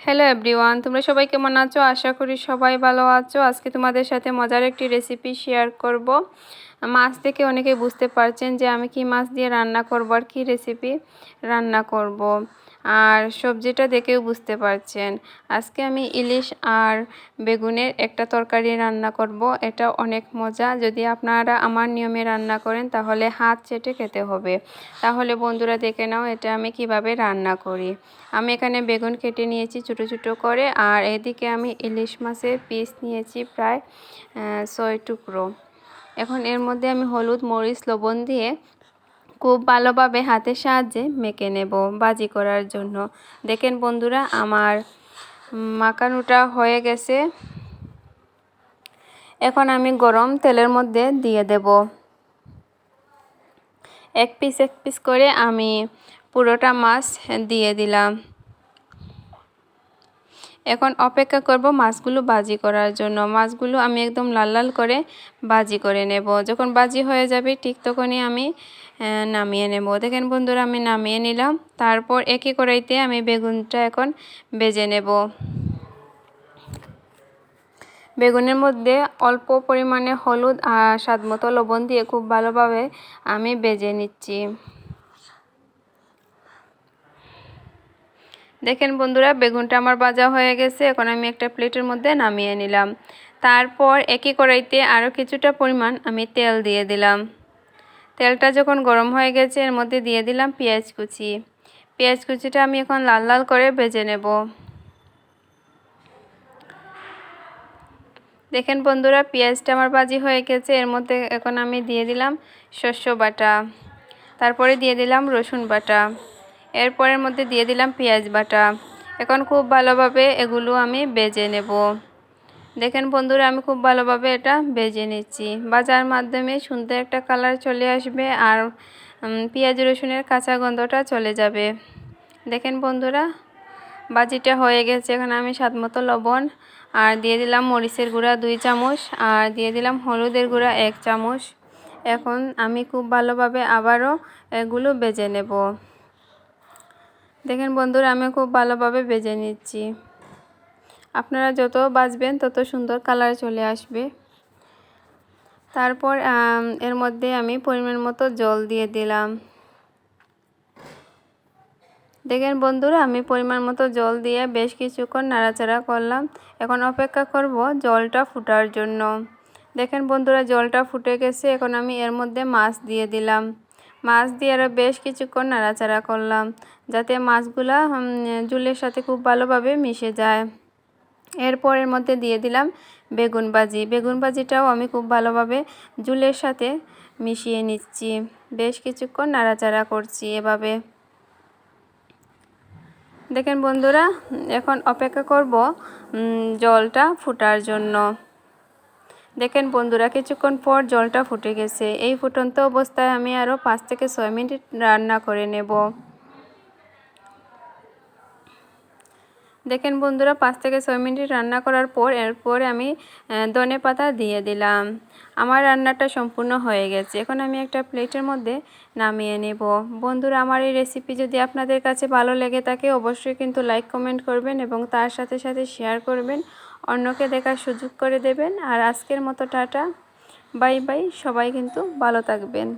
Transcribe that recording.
Hello everyone তোমরা সবাই কেমন আছো? আশা করি সবাই ভালো আছো। আজকে তোমাদের সাথে মজার একটি রেসিপি শেয়ার করব। মাছ থেকে অনেকে বুঝতে পারছেন যে আমি কি মাছ দিয়ে রান্না করব আর কি রেসিপি রান্না করব। আর সবজিটা দেখেও বুঝতে পারছেন। আজকে আমি ইলিশ আর বেগুনের একটা তরকারি রান্না করব। এটা অনেক মজা। যদি আপনারা আমার নিয়মে রান্না করেন, তাহলে হাত চেটে খেতে হবে। তাহলে বন্ধুরা দেখে নাও এটা আমি কীভাবে রান্না করি। আমি এখানে বেগুন কেটে নিয়েছি ছোটো ছোটো করে, আর এদিকে আমি ইলিশ মাছের পিস নিয়েছি প্রায় ছয় টুকরো। এখন এর মধ্যে আমি হলুদ, মরিচ, লবণ দিয়ে খুব ভালোভাবে হাতের সাহায্যে মেখে নেব বাজি করার জন্য। দেখেন বন্ধুরা, আমার মাখানোটা হয়ে গেছে। এখন আমি গরম তেলের মধ্যে দিয়ে দেব। এক পিস এক পিস করে আমি পুরোটা মাছ দিয়ে দিলাম। এখন অপেক্ষা করব মাছগুলো বাজি করার জন্য। মাছগুলো আমি একদম লাল লাল করে বাজি করে নেব। যখন বাজি হয়ে যাবে ঠিক তখনই আমি নামিয়ে নেব। দেখেন বন্ধুরা, আমি নামিয়ে নিলাম। তারপর একই কড়াইতে আমি বেগুনটা এখন বেজে নেব। বেগুনের মধ্যে অল্প পরিমাণে হলুদ আর স্বাদ মতো লবণ দিয়ে খুব ভালোভাবে আমি বেজে নিচ্ছি। দেখেন বন্ধুরা, বেগুনটা আমার ভাজা হয়ে গেছে। এখন আমি একটা প্লেটের মধ্যে নামিয়ে নিলাম। তারপর একই কড়াইতে আরও কিছুটা পরিমাণ আমি তেল দিয়ে দিলাম। তেলটা যখন গরম হয়ে গেছে, এর মধ্যে দিয়ে দিলাম পেঁয়াজ কুচি। পেঁয়াজ কুচিটা আমি এখন লাল লাল করে ভেজে নেব। দেখেন বন্ধুরা, পেঁয়াজটা আমার ভাজি হয়ে গেছে। এর মধ্যে এখন আমি দিয়ে দিলাম শস্য বাটা। তারপরে দিয়ে দিলাম রসুন বাটা। এরপরের মধ্যে দিয়ে দিলাম পেঁয়াজ বাটা। এখন খুব ভালোভাবে এগুলো আমি বেজে নেব। দেখেন বন্ধুরা, আমি খুব ভালোভাবে এটা বেজে নিচ্ছি। বাজার মাধ্যমে সুন্দর একটা কালার চলে আসবে আর পেঁয়াজ রসুনের কাঁচা গন্ধটা চলে যাবে। দেখেন বন্ধুরা, বাজিটা হয়ে গেছে। এখানে আমি স্বাদ মতো লবণ আর দিয়ে দিলাম মরিচের গুঁড়া দুই চামচ আর দিয়ে দিলাম হলুদের গুঁড়া এক চামচ। এখন আমি খুব ভালোভাবে আবারও এগুলো বেজে নেব। দেখেন বন্ধুরা আমি খুব ভালোভাবে বেজে নিচ্ছি। আপনারা যত বাজবেন, তত সুন্দর কালার চলে আসবে। তারপর এর মধ্যে আমি পরিমাণ মতো জল দিয়ে দিলাম। দেখেন বন্ধুরা, আমি পরিমাণ মতো জল দিয়ে বেশ কিছুক্ষণ নাড়াচাড়া করলাম। এখন অপেক্ষা করব জলটা ফুটার জন্য। দেখেন বন্ধুরা, জলটা ফুটে গেছে। এখন আমি এর মধ্যে মাছ দিয়ে দিলাম। মাছ দিয়ে আরও বেশ কিছুক্ষণ নাড়াচাড়া করলাম, যাতে মাছগুলা জুলের সাথে খুব ভালোভাবে মিশে যায়। এরপর এর মধ্যে দিয়ে দিলাম বেগুন ভাজি। বেগুন ভাজিটাও আমি খুব ভালোভাবে জুলের সাথে মিশিয়ে নিচ্ছি। বেশ কিছুক্ষণ নাড়াচাড়া করছি এভাবে। দেখেন বন্ধুরা, এখন অপেক্ষা করব জলটা ফুটার জন্য। দেখেন বন্ধুরা, কিছুক্ষণ পর জলটা ফুটে গেছে। এই ফুটন্ত অবস্থায় আমি আরও পাঁচ থেকে ছয় মিনিট রান্না করে নেব। দেখেন বন্ধুরা, পাঁচ থেকে ছয় মিনিট রান্না করার পর এরপর আমি ধনে পাতা দিয়ে দিলাম। আমার রান্নাটা সম্পূর্ণ হয়ে গেছে। এখন আমি একটা প্লেটের মধ্যে নামিয়ে নেব। বন্ধুরা, আমার এই রেসিপি যদি আপনাদের কাছে ভালো লেগে থাকে, অবশ্যই কিন্তু লাইক কমেন্ট করবেন এবং তার সাথে সাথে শেয়ার করবেন। অন্যকে দেখার সুযোগ করে দেবেন। আর আজকের মতো টাটা। Bye bye. সবাই কিন্তু ভালো থাকবেন।